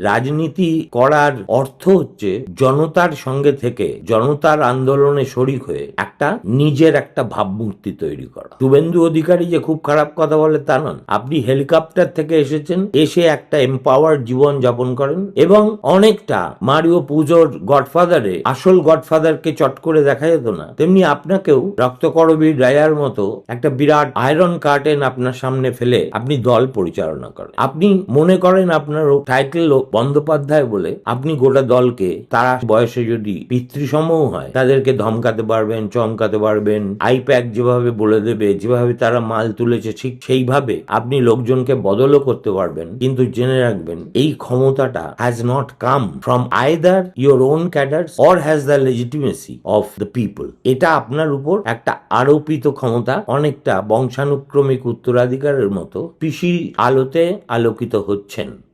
রাজনীতি করার অর্থ হচ্ছে জনতার সঙ্গে থেকে জনতার আন্দোলনে শরিক হয়ে একটা নিজের একটা ভাবমূর্তি তৈরি করা। শুভেন্দু অধিকারী যে খুব খারাপ কথা বলে তা নন। আপনি হেলিকপ্টার থেকে এসেছেন, এসে একটা এম্পাওয়ার জীবন যাপন করেন এবং অনেকটা মারিও পুজোর গডফাদারে, আসল গডফাদারকে চট করে দেখা যেত না। তেমনি আপনাকেও রক্তকরবীর রায়ার মতো একটা বিরাট আয়রন কার্টেন আপনার সামনে ফেলে আপনি দল পরিচালনা করেন। আপনি মনে করেন আপনার টাইটেল বন্দ্যোপাধ্যায় বলে আপনি গোটা দলকে, তারা বয়সে যদি পিতৃসমও হয়, তাদেরকে ধমকাতে পারবেন চমকাতে পারবেন। আইপ্যাক যেভাবে বলে দেবে, যেভাবে তারা মাল তুলেছে, ঠিক সেইভাবে আপনি লোকজনকে বদলও করতে পারবেন। কিন্তু জেনে রাখবেন, এই ক্ষমতাটা has not come from either your own cadres or has the legitimacy of the people এটা আপনার উপর একটা আরোপিত ক্ষমতা, অনেকটা বংশানুক্রমিক উত্তরাধিকারের মতো পিসির আলোতে আলোকিত হচ্ছেন।